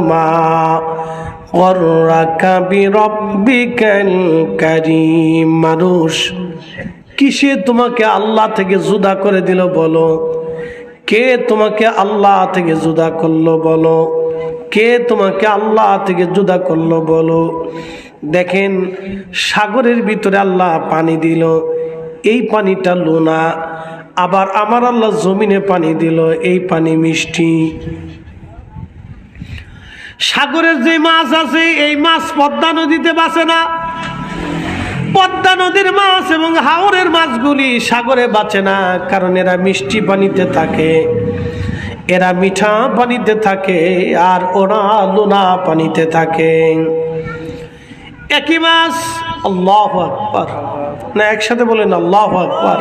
মা মানুষ, কিসে তোমাকে আল্লাহ থেকে জুদা করে দিল বলো? কে তোমাকে আল্লাহ থেকে জুদা করল বলো? কে তোমাকে আল্লাহ থেকে জুদা করল বলো? দেখেন, সাগরের ভিতরে আল্লাহ পানি দিল। এই পানিটা লোনা। আবার আমার আল্লাহ জমিনে পানি দিল, এই পানি মিষ্টি। সাগরের যে মাছ আছে, এই মাছ পদ্মা নদীতে বাঁচে না। পদ্মা নদীর মাছ এবং হাওরের মাছগুলি সাগরে বাঁচে না, কারণ এরা মিষ্টি পানিতে থাকে। এরা মিঠা পানিতে থাকে আর ওরা লোনা পানিতে থাকে। একই মাছ, আল্লাহ আকবার। না, একসাথে বলেন আল্লাহ আকবার।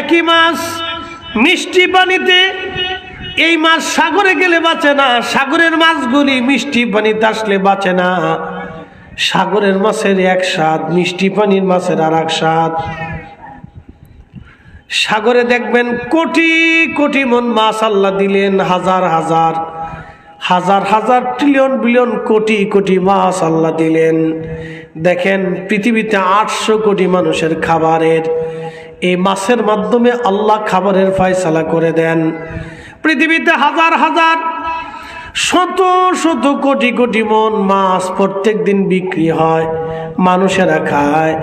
একই মাছ মিষ্টি পানিতে এই মাছ সাগরে গেলে বাঁচে না, সাগরের মাছগুলি মিষ্টি পানিতে আসলে বাঁচে না। সাগরের মাছের এক স্বাদ, মিষ্টি পানির মাছের আর এক স্বাদ। সাগরে দেখবেন কোটি কোটি মন মাছ আল্লাহ দিলেন, হাজার হাজার হাজার হাজার ট্রিলিয়ন বিলিয়ন কোটি কোটি মাছ আল্লাহ দিলেন। দেখেন পৃথিবীতে আটশো কোটি মানুষের খাবারের এই মাছের মাধ্যমে আল্লাহ খাবারের ফয়সালা করে দেন। পৃথিবীতে হাজার হাজার, শত শত কোটি কোটি মন মাছ প্রত্যেক দিন বিক্রি হয়, মানুষেরা খায়।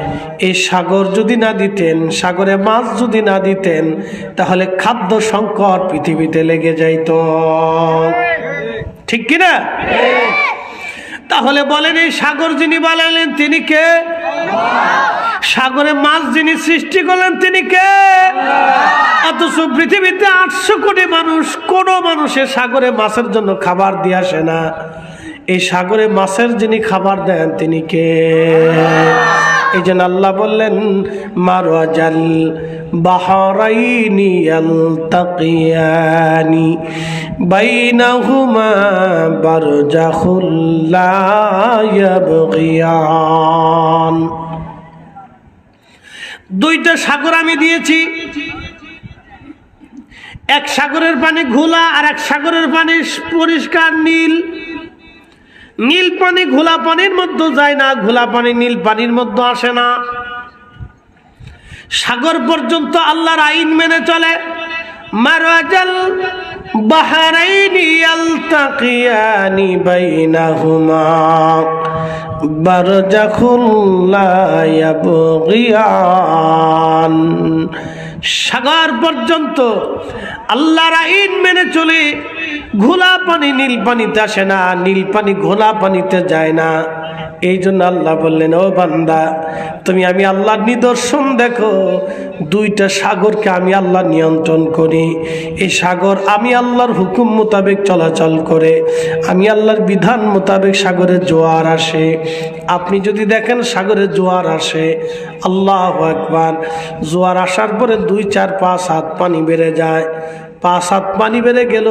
এই সাগর যদি না দিতেন, সাগরে মাছ যদি না দিতেন, তাহলে খাদ্য সংকট পৃথিবীতে লেগে যাইত। ঠিক কিনা? তাহলে বলেন এই সাগর যিনি বানালেন তিনি কে? সাগরে মাছ যিনি সৃষ্টি করলেন তিনি কে? অথচ পৃথিবীতে আটশো কোটি মানুষ, কোনো মানুষের সাগরে মাছের জন্য খাবার দিয়ে আসে না। এই সাগরে মাছের যিনি খাবার দেন তিনি কে? এই জন্য আল্লাহ বললেন মারাজাল বাহরাইনি ইয়ালতাকিয়ানি বাইনাহুমা বারজাখুল লা ইয়াবগিয়ান। দুইটা সাগর আমি দিয়েছি। এক সাগরের পানি ঘোলা আর এক সাগরের পানি পরিষ্কার নীল। নীল পানি ঘোলা পানির মধ্যে যায় না ঘোলা পানি নীল পানির মধ্যে আসে না। সাগর পর্যন্ত আল্লাহর আইন মেনে চলে। মারাজাল সাগর পর্যন্ত আল্লাহর আইন মেনে চলে ঘোলা পানি, নীল পানিতে আসে না, নীল পানি ঘোলা পানিতে যায় না। এই জন্য আল্লাহ বললেন, ও বান্দা, তুমি আমি আল্লাহর নিদর্শন দেখো। দুইটা সাগরকে আমি আল্লাহ নিয়ন্ত্রণ করি। এই সাগর আমি আল্লাহর হুকুম মোতাবেক চলাচল করে। আমি আল্লাহর বিধান মোতাবেক সাগরে জোয়ার আসে। আপনি যদি দেখেন সাগরে জোয়ার আসে, আল্লাহ একবার জোয়ার আসার পরে দুই, চার, পাঁচ হাত পানি বেড়ে যায়। পাঁচ হাত পানি বেড়ে গেল।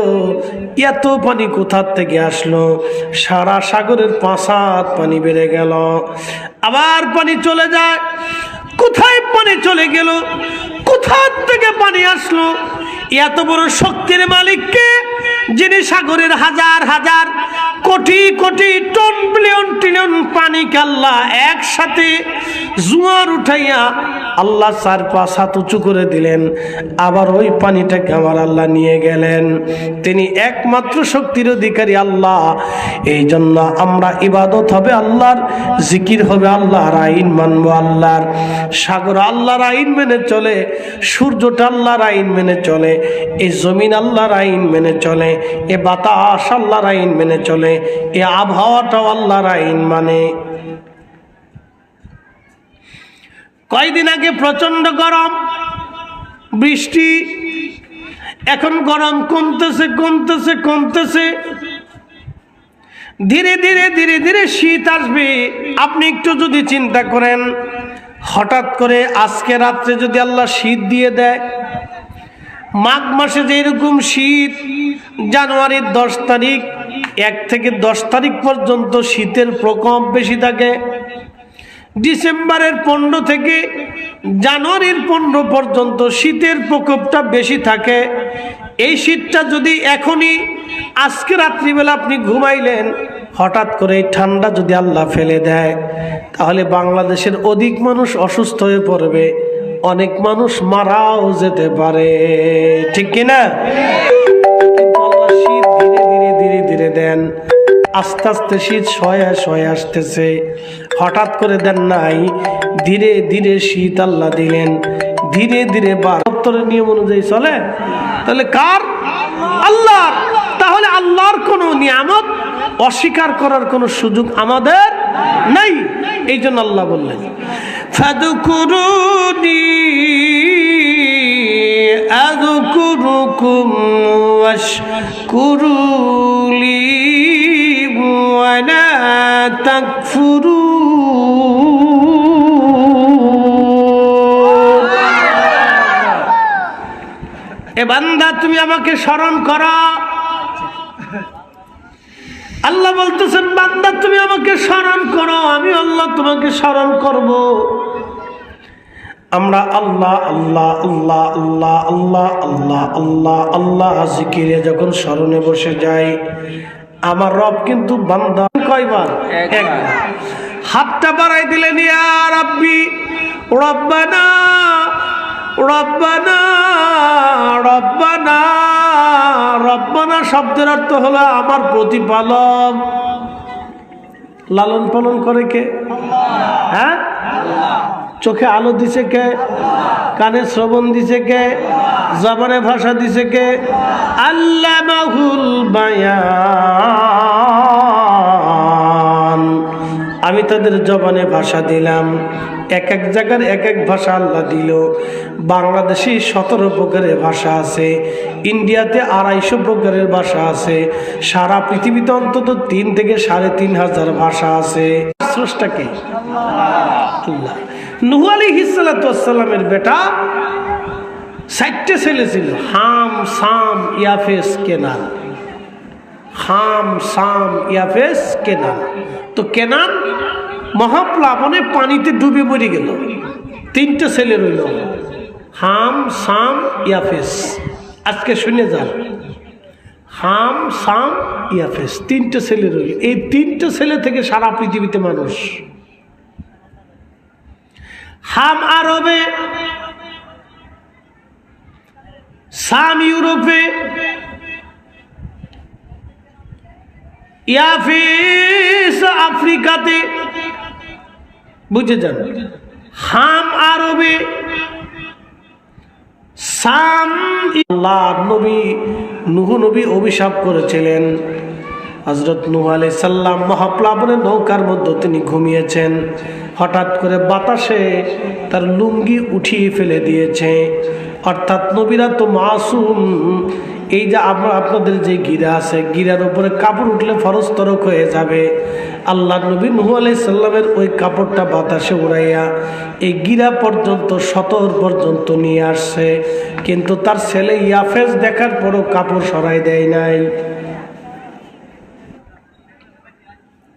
এত পানি কোথার থেকে আসলো? সারা সাগরের পাঁচ হাত পানি বেড়ে গেল। আবার পানি চলে যায়। কোথায় পানি চলে গেল? কোথার থেকে পানি আসলো? এত বড় শক্তির মালিককে যিনি সাগরের হাজার হাজার কোটি কোটি টন, বিলিয়ন ট্রিলিয়ন পানি কাল্লা একসাথে জুয়ার উঠাইয়া আল্লাহ চার পাঁচ হাত উঁচু করে দিলেন। আবার ওই পানিটাকে আমার আল্লাহ নিয়ে গেলেন। তিনি একমাত্র শক্তির অধিকারী আল্লাহ। এই জন্য আমরা ইবাদত হবে আল্লাহর, জিকির হবে আল্লাহর, আইন মানবো আল্লাহর। সাগর আল্লাহর আইন মেনে চলে, সূর্যটা আল্লাহর আইন মেনে চলে এই জমিন আল্লাহর আইন মেনে চলে, এ বাতাস আল্লাহর আইন মেনে চলে এ আবহাওয়াটাও আল্লাহর আইন মানে। কয়দিন আগে প্রচণ্ড গরম, বৃষ্টি, এখন গরম কমতেছে কমতেছে কমতেছে। ধীরে ধীরে ধীরে ধীরে শীত আসবে। আপনি একটু যদি চিন্তা করেন, হঠাৎ করে আজকে রাত্রে যদি আল্লাহ শীত দিয়ে দেয়, মাঘ মাসে যে এরকম শীত, জানুয়ারির দশ তারিখ এক থেকে দশ তারিখ পর্যন্ত শীতের প্রকোপ বেশি থাকে। ডিসেম্বরের পনেরো থেকে জানুয়ারির পনেরো পর্যন্ত শীতের প্রকোপটা বেশি থাকে। এই শীতটা যদি এখনই আজকে রাত্রিবেলা আপনি ঘুমাইলেন, হঠাৎ করে এই ঠান্ডা যদি আল্লাহ ফেলে দেয়, তাহলে বাংলাদেশের অধিক মানুষ অসুস্থ হয়ে পড়বে, অনেক মানুষ মারাও যেতে পারে। ঠিক কিনা? আস্তে আস্তে শীত সয়া সয়া আসতেছে। হঠাৎ করে দেন নাই। ধীরে ধীরে শীত আল্লাহ দিলেন। ধীরে ধীরে বাহাত্তরের নিয়ম অনুযায়ী চলে। তাহলে কার? আল্লাহ তাহলে আল্লাহর কোনো নিয়ামত অস্বীকার করার কোনো সুযোগ আমাদের নাই। এই জন্য আল্লাহ বললেন, ফাদুকুরুনি আযকুরুকুম ওয়াশকুরুলি। ওয়ালা তাকফুরুন এ বান্দা, তুমি আমাকে স্মরণ করো। আল্লাহ বলতেছেন, বান্দা, তুমি আমাকে স্মরণ করো, আমি আল্লাহ তোমাকে স্মরণ করব। আমরা আল্লাহ আল্লাহ আল্লাহ আল্লাহ আল্লাহ আল্লাহ আল্লাহ আল্লাহ, জিকিরে যখন স্মরণে বসে যাই আমার রব কিন্তু বান্দা। কয়বার? একবার। হাতটা বাড়াই দিলেন ইয়া রাব্বি রব্বানা রব্বানা রব্বানা। রব্বানা শব্দের অর্থ হলো আমার প্রতিপালক। লালন পালন করে কে? হ্যাঁ? চোখে আলো দিছে কে? কানে শ্রবণ দিছে কে? জবানে ভাষা দিছে কে? বায়ান। আমি তাদের জবানে ভাষা দিলাম। এক এক জায়গার এক এক ভাষা আল্লাহ দিল। বাংলাদেশে সতেরো প্রকারের ভাষা আছে। ইন্ডিয়াতে আড়াইশো প্রকারের ভাষা আছে। সারা পৃথিবীতে অন্তত তিন থেকে সাড়ে তিন হাজার ভাষা আছে। স্রষ্টাকে আল্লাহ। নুহু আলী হিসালামের বেটা চারটে ছেলে ছিল। হাম সাম ইয়াফেস কেনান। হাম সাম ইয়াফেস কেনান। তো কেনান মহাপ্লাবনে পানিতে ডুবে মরে গেল। তিনটে ছেলে রইল। হাম সাম ইয়াফেস। আজকে শুনে যান। হাম সাম ইয়াফেস। তিনটে ছেলে রইল। এই তিনটে ছেলে থেকে সারা পৃথিবীতে মানুষ। হাম আরবে সাম ইউরোপে, ইয়াফিস আফ্রিকাতে বুঝে যান হাম আরবে, সাম আল্লাহ নবী, নুহু নবী অভিশাপ করেছিলেন। হজরত নুহ আলাই সাল্লাম মহাপ্লাবনের নৌকার মধ্যে তিনি ঘুমিয়েছেন। হঠাৎ করে বাতাসে তার লুঙ্গি উঠিয়ে ফেলে দিয়েছে। অর্থাৎ নবীরা তো মাসুম। এই যে আমরা আপনাদের যে গিরা আছে গিরার উপরে কাপড় উঠলে ফরস্তরক হয়ে যাবে। আল্লাহ নবী নুহ আলাই সাল্লামের ওই কাপড়টা বাতাসে উড়াইয়া এই গিরা পর্যন্ত সতর পর্যন্ত নিয়ে আসছে। কিন্তু তার ছেলে ইয়াফেজ দেখার পরও কাপড় সরাই দেয় নাই।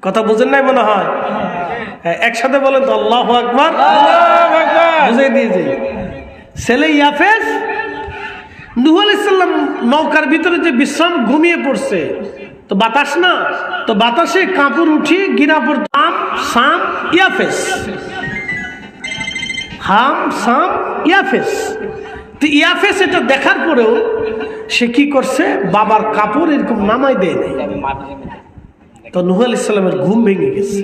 কথা বুঝেন নাই মনে হয়? হ্যাঁ, একসাথে বলেন তো আল্লাহ আকবর। বুঝাই দিয়েছে। ছেলে ইয়াফেজ নুহ আলাইসাল্লাম নৌকার ভিতরে যে বিশ্রাম ঘুমিয়ে পড়ছে, তো বাতাস না? তো বাতাসে কাপড় উঠিয়ে গিরাপুর হাম সাম ইয়াফেস। হাম সাম ইয়াফেস। তো ইয়াফেস এটা দেখার পরেও সে কি করছে? বাবার কাপড় এরকম নামাই দেয় নাই। তো নুহ আলাইসাল্লামের ঘুম ভেঙে গেছে।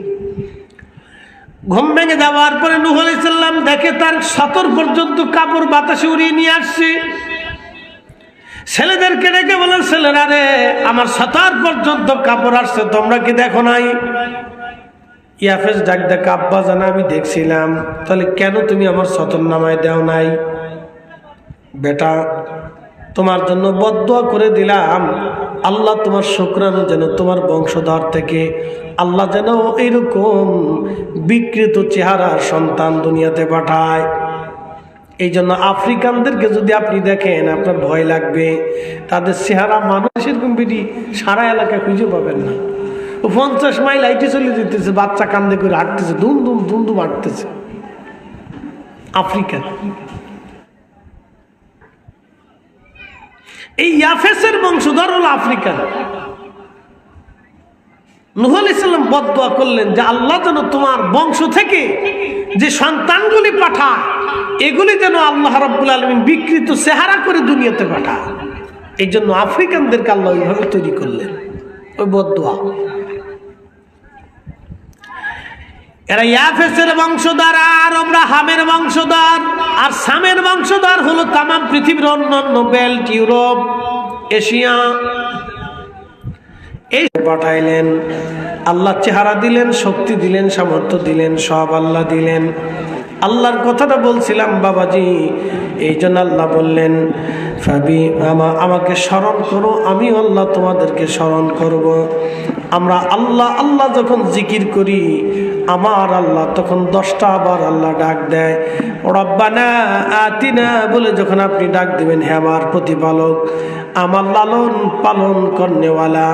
ঘুম ভেঙে যাওয়ার পরে নুহ আলাইসাল্লাম দেখে তার সতর পর্যন্ত কাপড় বাতাসে উড়িয়ে নিয়ে আসছে। ছেলেদেরকে ডেকে বলে ছেলেরা রে, আমার সতর পর্যন্ত কাপড় আসছে, তোমরা কি দেখো নাই? ইয়াফেজ ডাক ডাক আব্বা জানা, আমি দেখছিলাম। তাহলে কেন তুমি আমার সতর নামায় দেও নাই? বেটা তোমার জন্য বদুয়া করে দিলাম। আল্লাহ তোমার শুক্রাণু যেন তোমার বংশধর থেকে, আল্লাহ যেন এরকম বিকৃত চেহারার সন্তান দুনিয়াতে পাঠায়। এই জন্য আফ্রিকানদেরকে যদি আপনি দেখেন, আপনার ভয় লাগবে। তাদের চেহারা মানুষ এরকম বিডি সারা এলাকায় খুঁজে পাবেন না। ও পঞ্চাশ মাইল আইটে চলে যেতেছে, বাচ্চা কান্দে করে হাঁটতেছে, দুম দুম দুম দুম হাঁটতেছে। আফ্রিকা এই ইয়াফেসের বংশধর হল আফ্রিকা নুহ ইসলাম বদয়া করলেন যে আল্লাহ যেন তোমার বংশ থেকে যে সন্তানগুলি পাঠা এগুলি যেন আল্লাহ রব্বুল আলমিন বিকৃত চেহারা করে দুনিয়াতে পাঠা এই জন্য আফ্রিকানদেরকে আল্লাহ ওইভাবে তৈরি করলেন। ওই বদয়া এরা ইয়াফেসের বংশধর আর আমরা হামের বংশধর। আর সামের বংশধর হলো তামাম পৃথিবীর অন্যান্য বেল্ট, ইউরোপ, এশিয়া। এই পাঠাইলেন আল্লাহ চেহারা দিলেন, শক্তি দিলেন, সামর্থ্য দিলেন, সব আল্লাহ দিলেন। আল্লাহর কথাটা বলছিলাম, বাবাজি, এই জন্য আল্লাহ বললেন, ফাবি, আমা, আমাকে স্মরণ করো আমি আল্লাহ তোমাদেরকে স্মরণ করব। আমরা আল্লাহ আল্লাহ যখন জিকির করি, আমার আল্লাহ তখন দশটা আবার আল্লাহ ডাক দেয়, রব্বানা আতিনা, বলে যখন আপনি ডাক দিবেন হ্যাঁ আমার প্রতিপালক, আমার লালন পালন করনেওয়ালা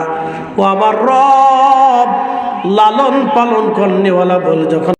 ও আমার রব লালন পালন করনেওয়ালা, বলে যখন